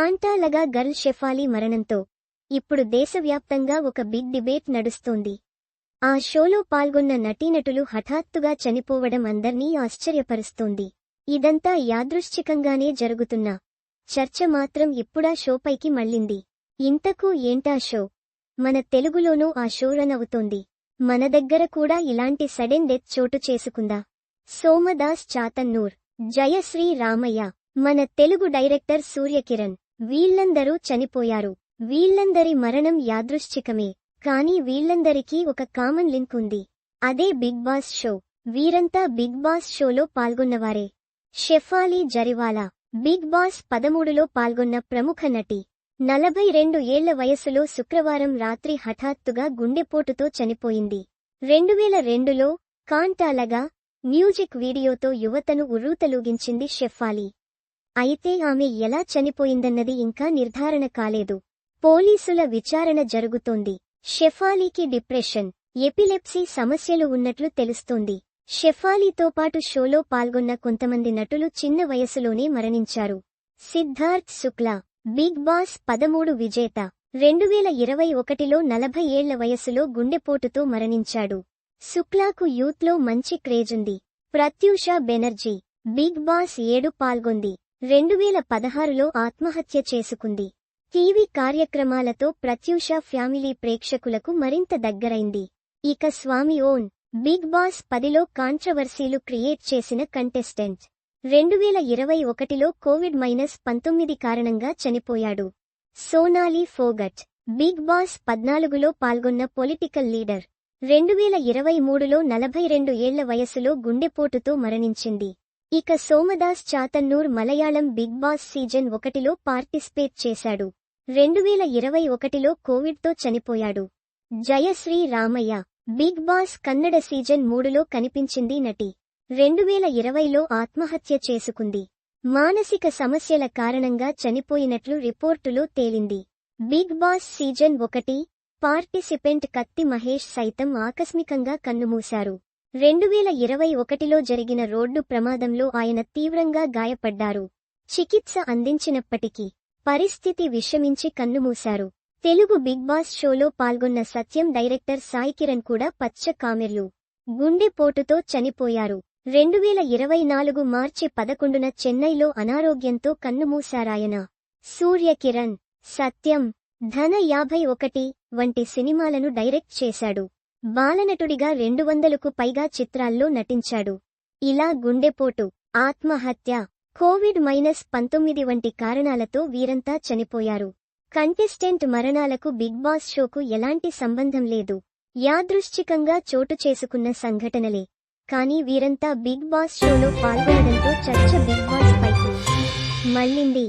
కాంటాలగా girl Shefali మరణంతో ఇప్పుడు దేశవ్యాప్తంగా ఒక బిగ్ డిబేట్ నడుస్తోంది. ఆ షోలో పాల్గొన్న నటీనటులు హఠాత్తుగా చనిపోవడం అందర్నీ ఆశ్చర్యపరుస్తోంది. ఇదంతా యాదృశ్చికంగానే జరుగుతున్నా చర్చ మాత్రం ఇప్పుడా షోపైకి మళ్ళింది. ఇంతకూ ఏంటా షో? మన తెలుగులోనూ ఆ షో రన్ అవుతోంది. మన దగ్గర కూడా ఇలాంటి సడెన్ డెత్ చోటు చేసుకుందా? సోమదాస్ చాతన్నూర్ జయశ్రీ రామయ్య మన తెలుగు డైరెక్టర్ సూర్యకిరణ్ వీళ్ళందరూ చనిపోయారు. వీళ్ళందరి మరణం యాదృశ్చికమే. కానీ వీళ్ళందరికీ ఒక కామన్ లింక్ ఉంది. అదే బిగ్ బాస్ షో. వీరంతా బిగ్ బాస్ షోలో పాల్గొన్నవారే. షెఫాలీ జరివాలా. బిగ్ బాస్ పదమూడులో పాల్గొన్న ప్రముఖ నటి. నలభై రెండు ఏళ్ళ వయసులో శుక్రవారం రాత్రి హఠాత్తుగా గుండెపోటుతో చనిపోయింది. రెండువేల రెండులో కాంటాలగా మ్యూజిక్ వీడియోతో యువతను ఉర్రూతలూగించింది షెఫాలీ. అయితే ఆమె ఎలా చనిపోయిందన్నది ఇంకా నిర్ధారణ కాలేదు. పోలీసుల విచారణ జరుగుతోంది. షెఫాలీకి డిప్రెషన్ ఎపిలెప్సీ సమస్యలు ఉన్నట్లు తెలుస్తోంది. షెఫాలీతో పాటు షోలో పాల్గొన్న కొంతమంది నటులు చిన్న వయసులోనే మరణించారు. సిద్ధార్థ్ శుక్లా బిగ్ బాస్ పదమూడు విజేత రెండువేల ఇరవై ఒకటిలో నలభై ఏళ్ళ వయసులో గుండెపోటుతో మరణించాడు. శుక్లాకు యూత్లో మంచి క్రేజుంది ప్రత్యూష బెనర్జీ బిగ్ బాస్ ఏడు పాల్గొంది. రెండువేల పదహారులో ఆత్మహత్య చేసుకుంది. టీవీ కార్యక్రమాలతో ప్రత్యూష ఫ్యామిలీ ప్రేక్షకులకు మరింత దగ్గరైంది. ఇక స్వామి ఓన్ బిగ్ బాస్ పదిలో కాంట్రవర్సీలు క్రియేట్ చేసిన కంటెస్టెంట్. రెండువేల ఇరవై ఒకటిలో కోవిడ్ మైనస్ పంతొమ్మిది కారణంగా చనిపోయాడు. సోనాలి ఫోగట్ బిగ్ బాస్ పద్నాలుగులో పాల్గొన్న పొలిటికల్ లీడర్. రెండువేల ఇరవై మూడులో నలభై రెండు ఏళ్ళ వయసులో గుండెపోటుతో మరణించింది. ఇక Somadas Chathannoor Malayalam Bigg Boss season ఒకటిలో పార్టిసిపేట్ చేశాడు. రెండువేల ఇరవై ఒకటిలో కోవిడ్తో చనిపోయాడు. Jayashree Ramaiah Bigg Boss Kannada season మూడులో కనిపించింది నటి. రెండువేల ఇరవైలో ఆత్మహత్య చేసుకుంది. మానసిక సమస్యల కారణంగా చనిపోయినట్లు రిపోర్టులో తేలింది. బిగ్ బాస్ సీజన్ ఒకటి పార్టిసిపెంట్ కత్తి మహేష్ సైతం ఆకస్మికంగా కన్నుమూశారు. రెండువేల ఇరవై ఒకటిలో జరిగిన రోడ్డు ప్రమాదంలో ఆయన తీవ్రంగా గాయపడ్డారు. చికిత్స అందించినప్పటికీ పరిస్థితి విషమించి కన్నుమూశారు. తెలుగు బిగ్ బాస్ షోలో పాల్గొన్న సత్యం డైరెక్టర్ సాయి కిరణ్ కూడా పచ్చ కామెర్లు. గుండెపోటుతో చనిపోయారు. రెండువేల ఇరవై నాలుగు మార్చి పదకొండున చెన్నైలో అనారోగ్యంతో కన్నుమూశారాయన. సూర్యకిరణ్ సత్యం ధన యాభై ఒకటి వంటి సినిమాలను డైరెక్ట్ చేశాడు. బాలనటుడిగా రెండు వందలకు పైగా చిత్రాల్లో నటించాడు. ఇలా గుండెపోటు ఆత్మహత్య కోవిడ్ మైనస్ పంతొమ్మిది వంటి కారణాలతో వీరంతా చనిపోయారు. కంటెస్టెంట్ మరణాలకు బిగ్ బాస్ షోకు ఎలాంటి సంబంధం లేదు. యాదృశ్చికంగా చోటు చేసుకున్న సంఘటనలే. కానీ వీరంతా బిగ్ బాస్ షోలో పాల్గొనడంతో చర్చ బిగ్ బాస్ పైకి. మళ్ళింది.